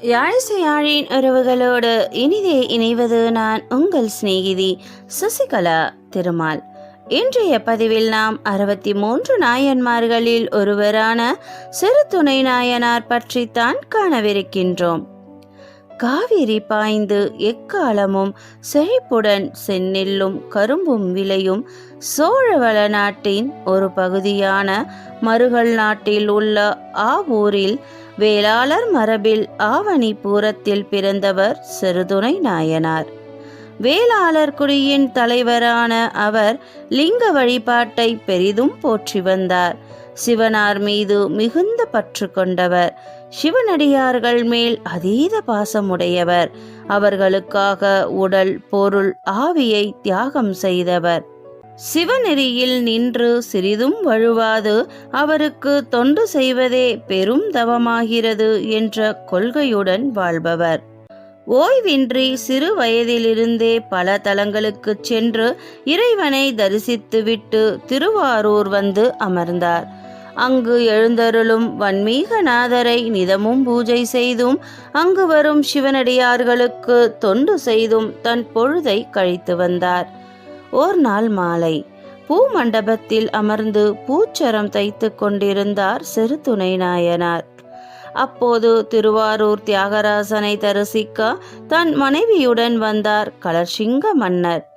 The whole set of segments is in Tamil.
யாழிசையாழின் உறவுகளோடு இனிதே இணைவது நான் உங்கள் சிநேகிதி சசிகலா திருமால். இன்றைய பதிவில் நாம் அறுபத்தி மூன்று நாயன்மார்களில் ஒருவரான சிறு துணை நாயனார் பற்றித்தான் காணவிருக்கின்றோம். காவிரி பாய்ந்து எக்காலமும் செழிப்புடன் செந்நெல்லும் கரும்பும் விளையும் சோழவள நாட்டின் ஒரு பகுதியான மருகல் நாட்டில் உள்ள ஆவூரில் வேளாளர் மரபில் ஆவணி பூரத்தில் பிறந்தவர் சிறுதுணை நாயனார். வேளாளர் குடியின் தலைவரான அவர் லிங்க வழிபாட்டை பெரிதும் போற்றி வந்தார். சிவனார் மீது மிகுந்த பற்று கொண்டவர். சிவனடியார்கள் மேல் அதீத பாசமுடையவர். அவர்களுக்காக உடல் பொருள் ஆவியை தியாகம் செய்தவர். சிவநெறியில் நின்று சிறிதும் வழுவாது அவருக்கு தொண்டு செய்வதே பெரும் தவமாகிறது என்ற கொள்கையுடன் வாழ்பவர். ஓய்வின்றி சிறு வயதிலிருந்தே பல தலங்களுக்கு சென்று இறைவனை தரிசித்துவிட்டு திருவாரூர் வந்து அமர்ந்தார். அங்கு எழுந்தருளும் வன்மீகநாதரை நிதமும் பூஜை செய்தும் அங்கு வரும் சிவனடியார்களுக்கு தொண்டு செய்தும் தன் பொழுதை கழித்து வந்தார். ஓர் நாள் மாலை. பூ மண்டபத்தில் அமர்ந்து பூச்சரம் தைத்து கொண்டிருந்தார் சிறு துணை நாயனார். அப்போது திருவாரூர் தியாகராசனை தரிசிக்க தன் மனைவியுடன் வந்தார் கலர்சிங்க மன்னர்.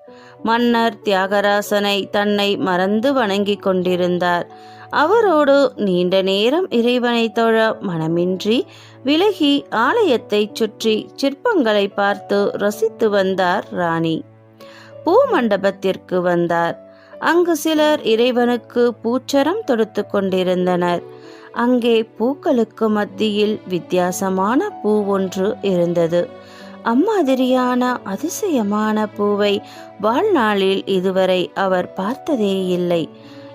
மன்னர் தியாகராசனை தன்னை மறந்து வணங்கிக் கொண்டிருந்தார். அவரோடு நீண்ட நேரம் இறைவனை தொழ மனமின்றி விலகி ஆலயத்தைச் சுற்றி சிற்பங்களை பார்த்து ரசித்து வந்தார் ராணி. பூ மண்டபத்திற்கு வந்தார். அங்கு சிலர் இறைவனுக்கு பூச்சரம் தொடுத்து கொண்டிருந்தனர். அங்கே பூக்களுக்கு மத்தியில் வித்தியாசமான பூ ஒன்று இருந்தது. அம்மாதிரியான அதிசயமான பூவை வாழ்நாளில் இதுவரை அவர் பார்த்ததே இல்லை.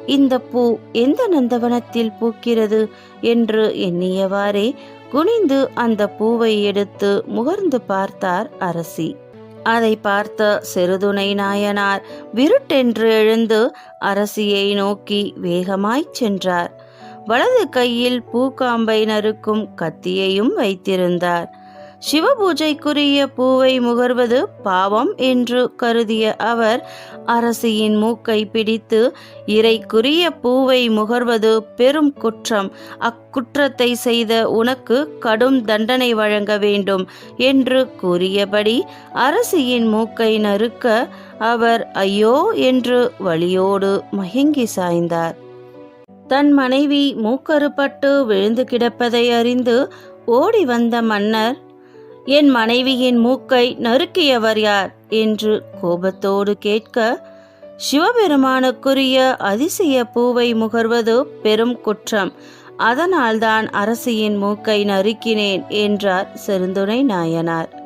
இந்த பூ எந்த நந்தவனத்தில் பூக்கிறது என்று எண்ணியவாறே குனிந்து அந்த பூவை எடுத்து முகர்ந்து பார்த்தார் அரசி. அதை பார்த்த சிறுதுணை நாயனார் விருட்டென்று எழுந்து அரசியை நோக்கி வேகமாய்ச் சென்றார். வலது கையில் பூக்காம்பை நறுக்கும் கத்தியையும் வைத்திருந்தார். சிவபூஜைக்குரிய பூவை முகர்வது பாவம் என்று கருதிய அவர் அரசியின் மூக்கை பிடித்து இறைக்குரிய பூவை முகர்வது பெரும் குற்றம். அக்குற்றத்தை செய்த உனக்கு கடும் தண்டனை வழங்க வேண்டும் என்று கூறியபடி அரசியின் மூக்கை நறுக்க அவர் ஐயோ என்று வழியோடு மயங்கி சாய்ந்தார். தன் மனைவி மூக்கறுபட்டு விழுந்து கிடப்பதை அறிந்து ஓடி வந்த மன்னர் என் மனைவியின் மூக்கை நறுக்கியவர் யார்? என்று கோபத்தோடு கேட்க சிவபெருமானுக்குரிய அதிசய பூவை முகர்வது பெரும் குற்றம். அதனால்தான் அரசியின் மூக்கை நறுக்கினேன் என்றார் செருந்துணை நாயனார்.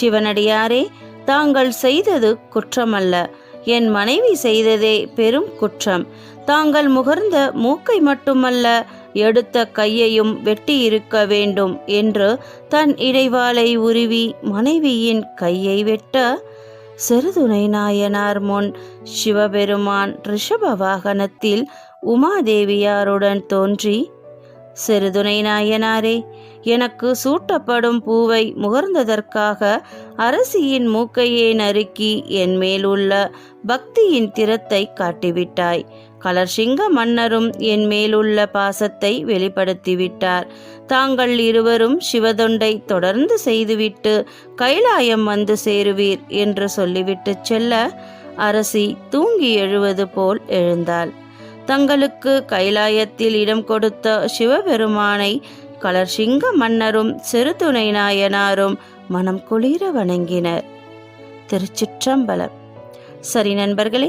சிவனடியாரே தாங்கள் செய்தது குற்றமல்ல. என் மனைவி செய்ததே பெரும் குற்றம். தாங்கள் முகர்ந்த மூக்கை மட்டுமல்ல எடுத்த கையையும் வெட்டி இருக்க வேண்டும் என்று தன் இடைவாளை உருவி மனைவியின் கையை வெட்ட சிறுதுணை நாயனார் முன் சிவபெருமான் ரிஷப வாகனத்தில் உமாதேவியாருடன் தோன்றி சிறுதுணை நாயனாரே எனக்கு சூட்டப்படும் பூவை முகர்ந்ததற்காக அரசியின் மூக்கையே நறுக்கி என் மேலுள்ள பக்தியின் திறத்தை காட்டிவிட்டாய். கலர்ஷிங்க மன்னரும் என் மேலுள்ள பாசத்தை வெளிப்படுத்திவிட்டார். தாங்கள் இருவரும் சிவதொண்டை தொடர்ந்து செய்துவிட்டு கைலாயம் வந்து சேருவீர் என்று சொல்லிவிட்டு செல்ல அரசி தூங்கி எழுவது போல் எழுந்தாள். தங்களுக்கு கைலாயத்தில் இடம் கொடுத்த சிவபெருமானை கலர்ஷிங்க மன்னரும் சிறுதுணை நாயனாரும் மனம் குளிர வணங்கினர். திருச்சிற்றம்பலம். சரி நண்பர்களே